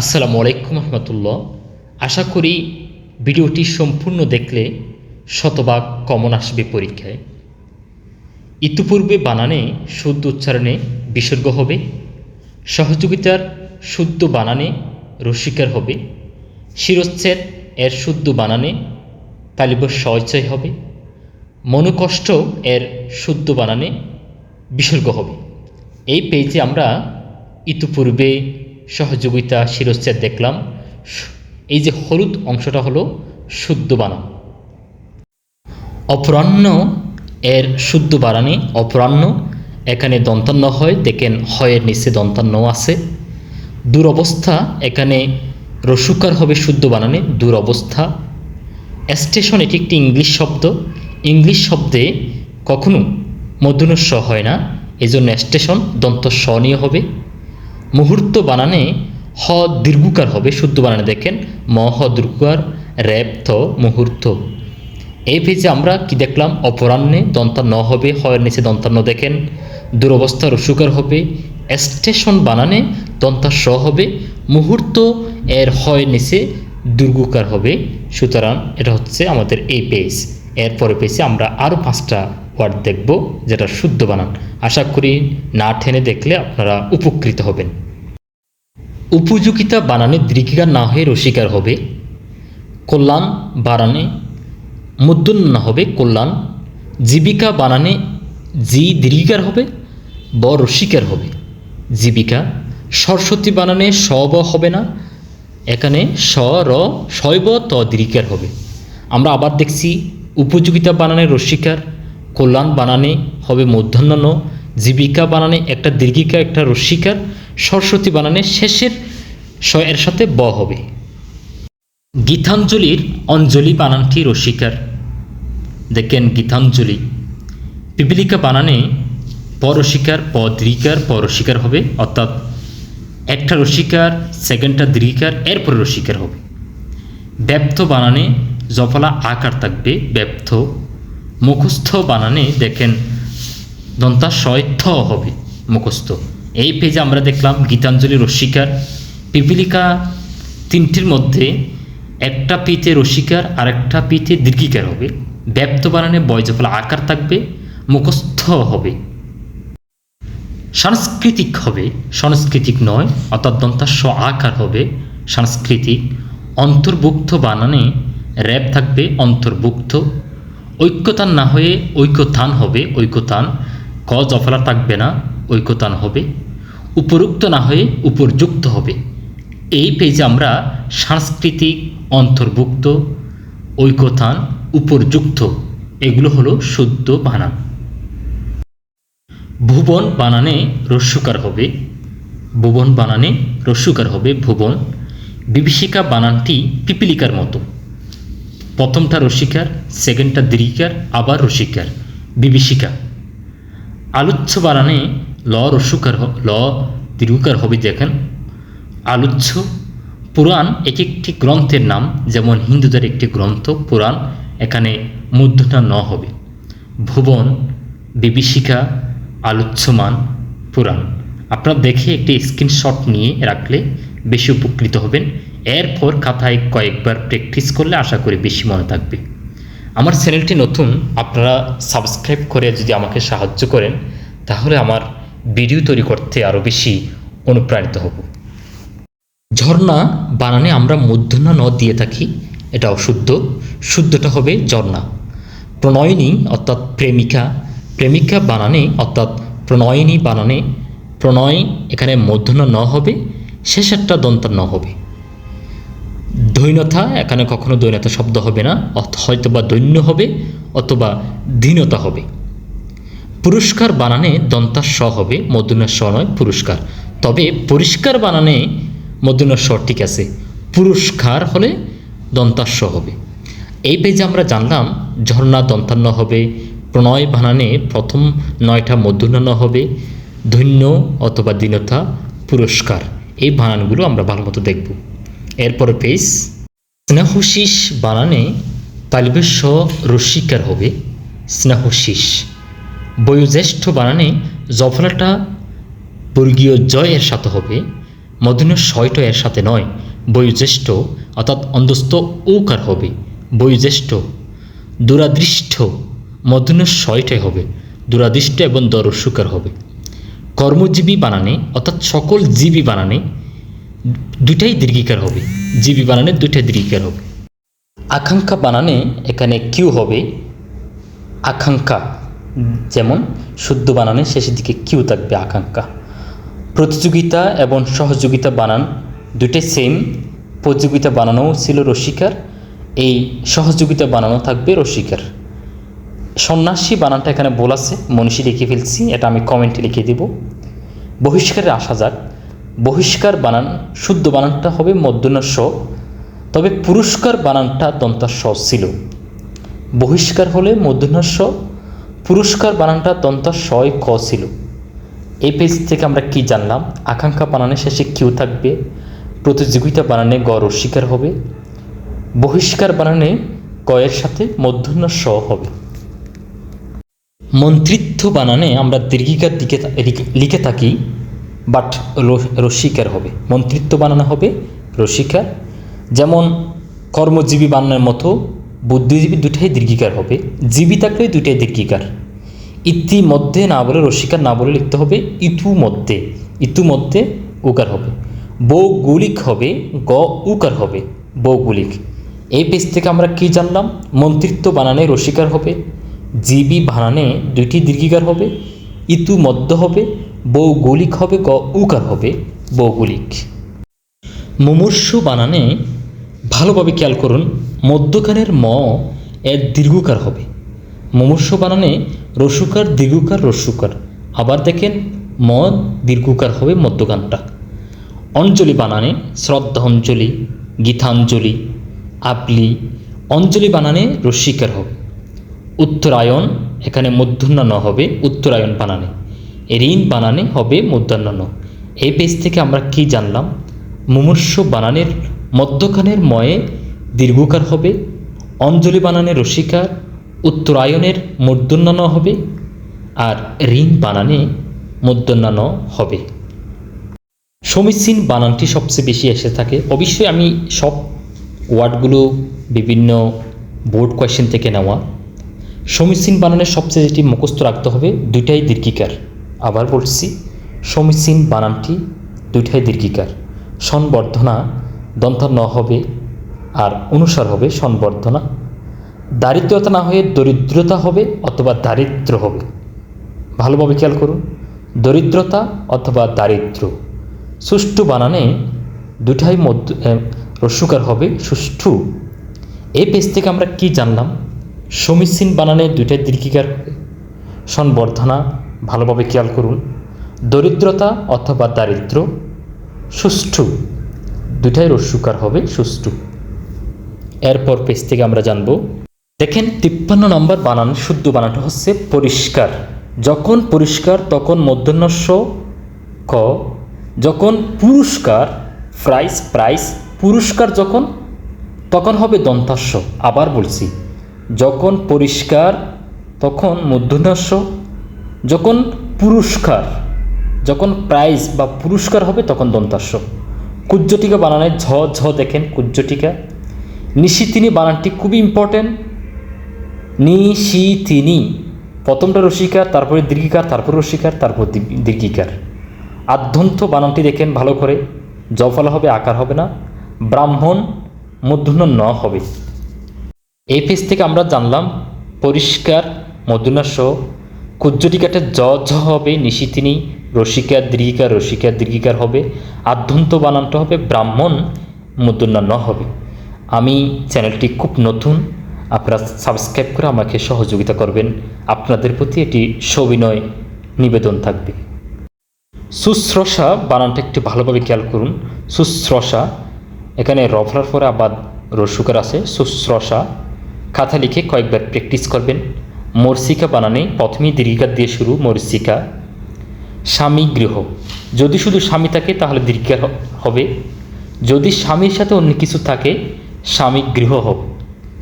আসসালামু আলাইকুম রহমতুল্লাহ। আশা করি ভিডিওটি সম্পূর্ণ দেখলে শতভাগ কমন আসবে পরীক্ষায়। ইতিপূর্বে বানানে শুদ্ধ উচ্চারণে বিসর্গ হবে, সহযোগিতার শুদ্ধ বানানে রসিকার হবে শিরোচ্ছেদ এর শুদ্ধ বানানে তালিব সয়চয় হবে, মনোকষ্ট এর শুদ্ধ বানানে বিসর্গ হবে। এই পেজে আমরা ইতিপূর্বে সহযোগিতা শিরচ্ছেদ দেখলাম। এই যে হলুদ অংশটা হলো শুদ্ধ বানান। অপরাহ্ন এর শুদ্ধ বানানে অপরাহ্ন, এখানে দন্তান্ন হয়, দেখেন হয়ের নিচে দন্তান্ন আছে। দুরবস্থা, এখানে রসুকার হবে শুদ্ধ বানানে, দুরবস্থা। স্টেশন, এটি একটি ইংলিশ শব্দ। ইংলিশ শব্দে কখনো মধ্যনস্ব হয় না এই জন্য স্টেশন দন্ত স্বনীয় হবে। মুহূর্ত বানানে হ দীর্ঘকার হবে, শুদ্ধ বানানে দেখেন, ম, হ দীর্ঘকার র্যাব থ, মুহূর্ত। এই পেজে আমরা কি দেখলাম? অপরাহ্নে দন্তান্ন হবে, হয়ের নিচে দন্তান্ন দেখেন, দুরবস্থা রসুকার হবে, স্টেশন বানানে দন্তা স হবে, মুহূর্ত এর হয়ের নিচে দুর্গুকার হবে। সুতরাং এটা হচ্ছে আমাদের এই পেজ। এরপরে পেজে আমরা আরও পাঁচটা ওয়ার্ড দেখব, যেটা শুদ্ধ বানান। আশা করি না ঠেনে দেখলে আপনারা উপকৃত হবেন। উপযোগিতা বানানে দীর্ঘিকার না হয়ে রসিকার হবে, কল্যাণ বানানে মুদ্রণ না হবে কল্যাণ, জীবিকা বানানে জি দীর্ঘিকার হবে ব রসিকার হবে। জীবিকা সরস্বতী বানানে স ব হবে না, এখানে স, র, শৈব ত দীর্ঘিকার হবে। আমরা আবার দেখছি উপযোগিতা বানানে রসিকার, কল্যাণ বানানে হবে মধ্যাহ্ন জীবিকা বানানে একটা দীর্ঘিকা, একটা রসিকার সরস্বতী বানানে শেষের এর সাথে ব হবে। গীতাঞ্জলির অঞ্জলি বানানটি রসিকার দেখেন গীতাঞ্জলি। পিপিলিকা বানানে পরশিকার প দৃকার পরশিকার হবে, অর্থাৎ একটা রসিকার সেকেন্ডটা দৃকার এরপরে রসিকার হবে। ব্যপ্ত বানানে জফলা আকার থাকবে, ব্যপ্ত মুখস্থ বানানে দেখেন দন্তাশয় থ হবে, মুখস্থ। এই পেজে আমরা দেখলাম গীতাঞ্জলি রসিকার। পিপিলিকা তিনটির মধ্যে একটা পিতে রসিকার আর একটা পিতে দীর্ঘিকার হবে। ব্যপ্ত বানানে বয়জফলা আকার থাকবে, মুখস্থ হবে। সাংস্কৃতিক হবে, সাংস্কৃতিক নয়, অর্থাৎ দন্তাস্ব আকার হবে। সাংস্কৃতিক অন্তর্ভুক্ত বানানে র্যাব থাকবে, অন্তর্ভুক্ত। ঐক্যতান না হয়ে ঐক্যতান হবে, ঐক্যতান ক জফলা থাকবে না, ঐক্যতান হবে, উপরুক্ত না হয়ে উপরযুক্ত হবে। এই পেজে আমরা সাংস্কৃতিক অন্তর্ভুক্ত, ঐক্যতান, উপরযুক্ত, এগুলো হলো শুদ্ধ বানান। ভুবন বানানে রস্যকার হবে, ভুবন বানানে রস্যকার হবে ভুবন, বিভীষিকা বানানটি পিপিলিকার মতো। প্রথমটা রসিকার সেকেন্ডটা দীর্ঘিকার আবার রসিকার, বিভীষিকা। আলুচ্ছ বানানে ল রস্যকার হ- ল দীর্ঘকার হবে দেখেন। আলুচ্ছ পুরাণ এক একটি গ্রন্থের নাম, যেমন হিন্দুদের একটি গ্রন্থ, পুরাণ, এখানে মধ্যটা ন হবে। ভুবন, বিভীষিকা আলোচ্যমান পুরাণ। আপনারা দেখে একটি স্ক্রিনশট নিয়ে রাখলে বেশি উপকৃত হবেন। এরপর খাতায় কয়েকবার প্র্যাকটিস করলে আশা করি বেশি মনে থাকবে। আমার চ্যানেলটি নতুন, আপনারা সাবস্ক্রাইব করে যদি আমাকে সাহায্য করেন, তাহলে আমার ভিডিও তৈরি করতে আরও বেশি অনুপ্রাণিত হব। ঝর্ণা বানানে আমরা মূর্ধন্য ন দিয়ে থাকি, এটা অশুদ্ধ। শুদ্ধটা হবে ঝর্ণা। প্রণয়িনী অর্থাৎ প্রেমিকা। প্রেমিকা বানানে অর্থাৎ প্রণয়িনী বানানে। প্রণয় এখানে মূর্ধন্য ন হবে, শেষেরটা দন্ত ন হবে। দৈন্যতা এখানে কখনো দৈন্যতা শব্দ হবে না হয়তো বা দৈন্য হবে, অথবা দীনতা হবে। পুরস্কার বানানে দন্তা স হবে স নয়, পুরস্কার। তবে পরিষ্কার বানানে স ঠিক আছে, পুরস্কার হলে দন্তাস্য হবে। এই পেজে আমরা জানলাম, ঝর্ণা দন্তান্ন হবে, প্রণয় বানানে প্রথম নয়টা মধ্যন্য হবে ধন্য অথবা দীনতা, পুরস্কার। এই বানানগুলো আমরা ভালো মতো দেখব। এরপরে পেজ স্নেহশিস বানানে তালিবের স রসিকার হবে। স্নেহশিস বয়োজ্যেষ্ঠ বানানে জফলাটা বর্গীয় জয় এর সাথে হবে। মধুন্য ছয়টা এর সাথে নয়, বয়োজ্যেষ্ঠ অর্থাৎ অন্ধস্থ ওকার হবে। বয়োজ্যেষ্ঠ। দূরাদৃষ্ট। মধুন্য ছয়টাই হবে। দূরাদৃষ্ট এবং দরস্যুকার হবে। কর্মজীবী বানানে অর্থাৎ সকল জীবী বানানে দুটাই দীর্ঘিকার হবে, জীবী বানানে দুটাই দীর্ঘিকার হবে। আকাঙ্ক্ষা বানানে এখানে কিউ হবে, আকাঙ্ক্ষা। যেমন, শুদ্ধ বানানে শেষের দিকে কিউ থাকবে আকাঙ্ক্ষা। প্রতিযোগিতা এবং সহযোগিতা বানান দুটোই সেম প্রতিযোগিতা বানানোও ছিল রসিকার, এই সহযোগিতা বানানো থাকবে রসিকার। সন্ন্যাসী বানানটা এখানে বল আছে, মনীষী লিখে ফেলছি, এটা আমি কমেন্টে লিখে দেব। বহিষ্কারে আসা যাক বহিষ্কার বানান, শুদ্ধ বানানটা হবে মধ্যন্য স তবে পুরস্কার বানানটা দন্তার স ছিল। বহিষ্কার হলে মধ্যন্য স পুরস্কার বানানটা দন্তার সয় ক ছিল। এই পেজ থেকে আমরা কি জানলাম? আকাঙ্ক্ষা বানানে শেষে কিউ থাকবে, প্রতিযোগিতা বানানে গ রস্বীকার হবে, বহিষ্কার বানানে গয়ের সাথে মধ্যন্য হবে। মন্ত্রিত্ব বানানে আমরা দীর্ঘিকার দিকে লিখে থাকি বাট রসিকার হবে, মন্ত্রিত্ব বানানো হবে রসিকার। যেমন কর্মজীবী বানানোর মতো বুদ্ধিজীবী দুটাই দীর্ঘিকার হবে জীবী থাকলে দুটাই দীর্ঘিকার। ইতিমধ্যে না বলে রসিকার না বলে লিখতে হবে ইতু মধ্যে ইতু মধ্যে উকার হবে। বৌগুলিক হবে, গ উকার হবে বৌগুলিক এই পেজ থেকে আমরা কি জানলাম? মন্ত্রিত্ব বানানে রসিকার হবে, জীবী বানানে দুইটি দীর্ঘিকার হবে ইতু মধ্য হবে বৌগুলিক হবে গ, উকার হবে বৌগুলিক মুমূর্ষু বানানে ভালোভাবে খেয়াল করুন মধ্যখানের ম এর দীর্ঘকার হবে। মুমূর্ষু বানানে রসুকার দীর্ঘকার রসুকার। আবার দেখেন, ম দীর্ঘকার হবে মধ্যগানটা অঞ্জলি বানানে শ্রদ্ধা অঞ্জলি, গীতাঞ্জলি, আপলি, অঞ্জলি বানানে রস্যিকার হবে। উত্তরায়ণ, এখানে মধ্যাহ্ন ন হবে উত্তরায়ণ বানানে। ঋণ বানানে হবে মধ্যাহ্ন এই পেজ থেকে আমরা কি জানলাম? মুমূর্ষ বানানের মধ্যখানের ময়ে দীর্ঘকার হবে, অঞ্জলি বানানে রসিকার, উত্তরায়ণের মূর্ধন্য হবে, আর ঋণ বানানে মূর্ধন্য হবে। সমীচীন বানানটি সবচেয়ে বেশি এসে থাকে। অবশ্যই আমি সব ওয়ার্ডগুলো বিভিন্ন বোর্ড কোয়েশ্চেন থেকে নেওয়া। সমীচীন বানানের সবচেয়ে যেটি মুখস্থ রাখতে হবে, দুইটাই দীর্ঘিকার। আবার বলছি সমীচীন বানানটি দুইটাই দীর্ঘিকার। সংবর্ধনা দন্ত ন হবে আর অনুসার হবে সংবর্ধনা দারিদ্রতা না হয়ে দরিদ্রতা হবে অথবা দারিদ্র হবে। ভালোভাবে খেয়াল করুন। দরিদ্রতা অথবা দারিদ্র। সুষ্ঠু বানানে দুটাই মধ্য রস্যুকার হবে সুষ্ঠু। এই পেজ থেকে আমরা কি জানলাম? সমীচীন বানানে দুইটাই দীর্ঘিকার হবে। সংবর্ধনা ভালোভাবে খেয়াল করুন। দরিদ্রতা অথবা দারিদ্র, সুষ্ঠু দুটাই রস্যুকার হবে, সুষ্ঠু। এরপর পেজ থেকে আমরা জানব, দেখেন তিপ্পান্ন নম্বর বানান, শুদ্ধ বানানটা হচ্ছে পরিষ্কার। যখন পরিষ্কার, তখন মধ্যাহ্নস্ব ক, যখন পুরস্কার, প্রাইস প্রাইস, পুরস্কার যখন, তখন হবে দন্তাস্য। আবার বলছি, যখন পরিষ্কার, তখন মধ্যাহ্নস্য যখন পুরস্কার, যখন প্রাইজ বা পুরস্কার হবে, তখন দন্তাস্য। কুজ্জটিকা বানানে ঝ ঝ দেখেন কুজ্জটিকা। নিশিতিনি বানানটি খুবই ইম্পর্টেন্ট নিশিতিনি। প্রথমটা রসিকার, তারপরে দীর্ঘিকার, তারপর রসিকার, তারপর দীর্ঘিকার। আদ্যন্ত বানানটি দেখেন ভালো করে। জফলা হবে, আকার হবে না। ব্রাহ্মণ মধ্যন্য ন হবে। এই পেজ থেকে আমরা জানলাম পরিষ্কার মধ্যনাস্য কুজ্জটিকাটা জ ঝ হবে নিশিতিনি, রসিকার দীর্ঘিকার রসিকার দীর্ঘিকার হবে আদ্যন্ত বানানটা হবে, ব্রাহ্মণ মধ্যন্য ন হবে। আমি চ্যানেলটি খুব নতুন, আপনারা সাবস্ক্রাইব করে আমাকে সহযোগিতা করবেন। আপনাদের প্রতি এটি সবিনয় নিবেদন থাকবে। শুশ্রূষা বানানটা একটু ভালোভাবে খেয়াল করুন। শুশ্রূষা এখানে রফলার পরে আবার রসুকার আছে। শুশ্রূষা খাতা লিখে কয়েকবার প্র্যাকটিস করবেন। মর্সিকা বানানে প্রথমেই দীর্ঘিকার দিয়ে শুরু মর্সিকা। স্বামী গৃহ। যদি শুধু স্বামী থাকে, তাহলে দীর্ঘিকার হবে। যদি স্বামীর সাথে অন্য কিছু থাকে, স্বামী গৃহ হোক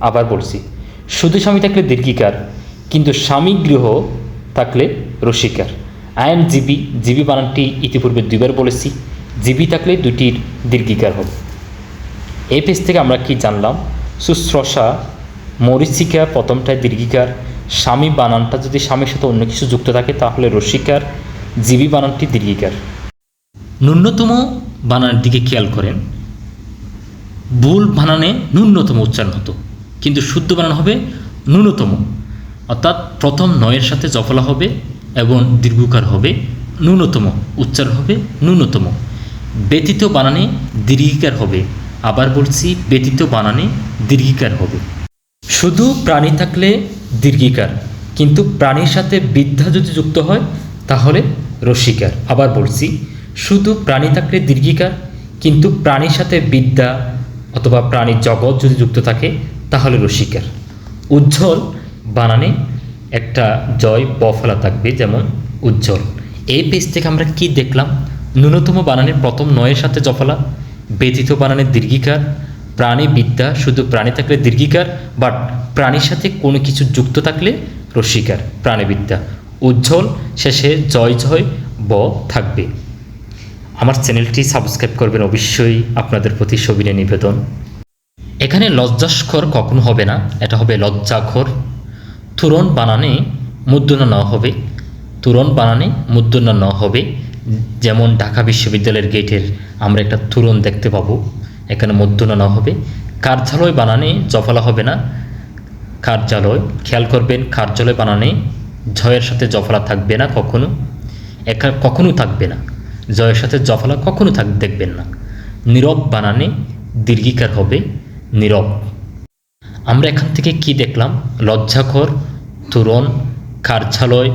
আবার বলছি, শুধু স্বামী থাকলে দীর্ঘিকার, কিন্তু স্বামী গৃহ থাকলে রসিকার। আইন জীবী। জীবী বানানটি ইতিপূর্বে দুইবার বলেছি। জিবি থাকলে দুটির দীর্ঘিকার হবে। এই পেজ থেকে আমরা কি জানলাম? শুশ্রূষা মরিচিকা প্রথমটায় দীর্ঘিকার স্বামী বানানটা যদি স্বামীর সাথে অন্য কিছু যুক্ত থাকে, তাহলে রসিকার জীবী বানানটি দীর্ঘিকার ন্যূনতম বানানের দিকে খেয়াল করেন। ভুল বানানে ন্যূনতম উচ্চারণ হতো, কিন্তু শুদ্ধ বানান হবে ন্যূনতম। অর্থাৎ প্রথম নয়ের সাথে জফলা হবে এবং দীর্ঘকার হবে ন্যূনতম, উচ্চারণ হবে ন্যূনতম। ব্যতীত বানানে দীর্ঘিকার হবে। আবার বলছি, ব্যতীত বানানে দীর্ঘিকার হবে। শুধু প্রাণী থাকলে দীর্ঘিকার, কিন্তু প্রাণীর সাথে বিদ্যা যদি যুক্ত হয়, তাহলে রসিকার আবার বলছি, শুধু প্রাণী থাকলে দীর্ঘিকার, কিন্তু প্রাণীর সাথে বিদ্যা অথবা প্রাণীর জগৎ যদি যুক্ত থাকে, তাহলে রসিকার উজ্জ্বল বানানে একটা জয় ব ফেলা থাকবে, যেমন উজ্জ্বল। এই পেজ থেকে আমরা কি দেখলাম? ন্যূনতম বানানের প্রথম নয়ের সাথে জফলা, ব্যতীত বানানের দীর্ঘিকার প্রাণী বিদ্যা শুধু প্রাণী থাকলে দীর্ঘিকার বাট প্রাণীর সাথে কোনো কিছু যুক্ত থাকলে রসিকার প্রাণীবিদ্যা উজ্জ্বল, শেষে জয় জয় ব থাকবে। আমার চ্যানেলটি সাবস্ক্রাইব করবেন অবশ্যই, আপনাদের প্রতি সবিনে নিবেদন। এখানে লজ্জাস্কর কখনো হবে না? এটা হবে লজ্জাখর তুরন বানানে মুদ্রণা ন হবে। তুরন বানানে মুদ্রণা ন হবে। যেমন ঢাকা বিশ্ববিদ্যালয়ের গেটের আমরা একটা তুরন দেখতে পাবো। এখানে মুদ্রণা ন হবে। কার্যালয় বানানে জফলা হবে না। কার্যালয়, খেয়াল করবেন, কার্যালয় বানানে জয়ের সাথে জফলা থাকবে না কখনো। একা কখনো থাকবে না। জয়ের সাথে জফলা কখনো থাক দেখবেন না। নীরব বানানে দীর্ঘিকার হবে। নীরব। আমরা এখান থেকে কি দেখলাম? লজ্জাকর তুরন কার্যালয়,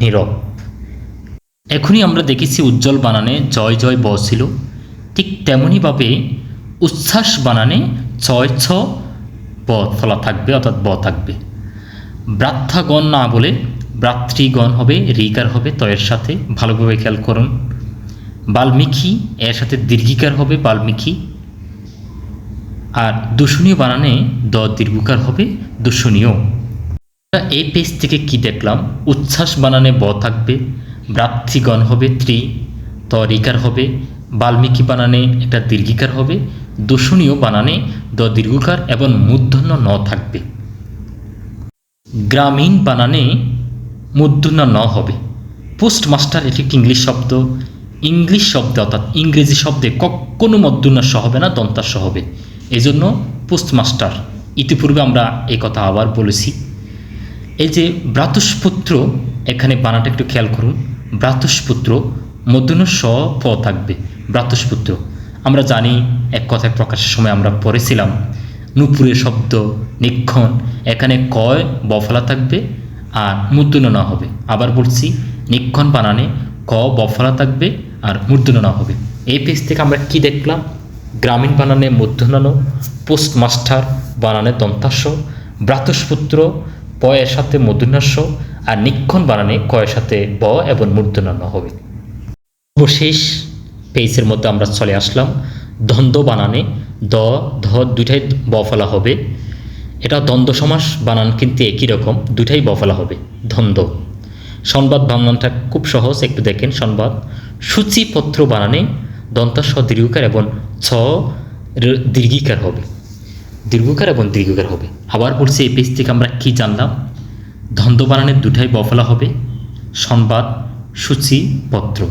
নীরব। এখনই আমরা দেখেছি উজ্জ্বল বানানে জয় জয় ব ছিল। ঠিক তেমনইভাবে উচ্ছ্বাস বানানে ছয় ছ ব ফলা থাকবে, অর্থাৎ ব থাকবে। ব্রাত্যাগণ না বলে ব্রাতৃগণ হবে রিকার হবে, তয়ের সাথে, ভালোভাবে খেয়াল করুন। বাল্মীকি, এর সাথে দীর্ঘিকার হবে, বাল্মীকি। আর দূষণীয় বানানে দ দীর্ঘকার হবে, দূষণীয়। এই পেজ থেকে কি দেখলাম? উচ্ছ্বাস বানানে ব থাকবে ব্রাতৃগণ হবে, ত্রি, ত রিকার হবে, বাল্মীকি বানানে একটা দীর্ঘিকার হবে দূষণীয় বানানে দ দীর্ঘকার এবং মূর্ধন্য ন থাকবে। গ্রামীণ বানানে মূর্ধন্য ন হবে। পোস্টমাস্টার এটি একটি ইংলিশ শব্দ। ইংলিশ শব্দে অর্থাৎ ইংরেজি শব্দে কখনো মধ্যন্য স হবে না দন্তাস্য হবে। এই জন্য পোস্টমাস্টার। ইতিপূর্বে আমরা এই কথা আবার বলেছি। এই যে ব্রাতুষ্পুত্র এখানে বানাটা একটু খেয়াল করুন। ব্রাতুষ্পুত্র মধ্যন্য স, প থাকবে। ব্রাতুষ্পুত্র আমরা জানি, এক কথায় প্রকাশের সময় আমরা পড়েছিলাম, নুপুরের শব্দ, নিক্ষণ, এখানে কয় বফলা থাকবে আর না হবে। আবার বলছি, নিক্ষণ বানানে ক বফলা থাকবে আর না হবে। এই পেজ থেকে আমরা কি দেখলাম? গ্রামীণ বানানে মূর্ধন্য পোস্টমাস্টার বানানে দন্তাস্য ব্রাতস্পুত্র প এর সাথে মূর্ধন্যাস্য আর নিক্ষণ বানানে কয়ের সাথে ব এবং মূর্ধন্য হবে। সর্বশেষ পেজের মধ্যে আমরা চলে আসলাম। দ্বন্দ্ব বানানে। দ, ধ দুটাই বফলা হবে। এটা দ্বন্দ্ব সমাস বানান কিন্তু একই রকম দুটাই বফলা হবে। দ্বন্দ্ব। সংবাদ বানানটা খুব সহজ, একটু দেখেন সংবাদ। সূচিপত্র বানানে দন্তাস্ব দীর্ঘকার এবং ছ দীর্ঘিকার হবে। দীর্ঘকার এবং দীর্ঘকার হবে। আবার বলছি এই পেজ থেকে আমরা কী জানলাম? দ্বন্দ্ব বানানের দুটাই বফলা হবে। সংবাদ, সূচিপত্র।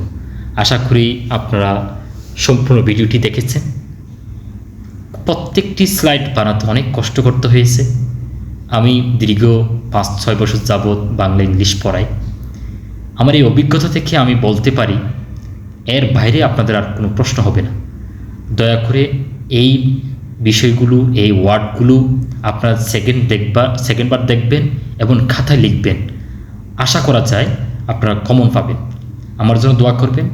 আশা করি আপনারা সম্পূর্ণ ভিডিওটি দেখেছেন। প্রত্যেকটি স্লাইড বানাতে অনেক কষ্ট করতে হয়েছে। আমি দীর্ঘ পাঁচ ছয় বছর যাবৎ বাংলা ইংলিশ পড়াই। আমার এই অভিজ্ঞতা থেকে আমি বলতে পারি, এর বাইরে আপনাদের আর কোনো প্রশ্ন হবে না। দয়া করে এই বিষয়গুলো, এই ওয়ার্ডগুলো আপনারা সেকেন্ড দেখবার সেকেন্ডবার দেখবেন এবং খাতায় লিখবেন। আশা করা যায় আপনারা কমন পাবেন। আমার জন্য দোয়া করবেন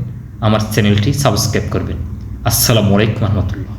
আমার চ্যানেলটি সাবস্ক্রাইব করবেন। আসসালামু আলাইকুম রহমতুল্লাহ।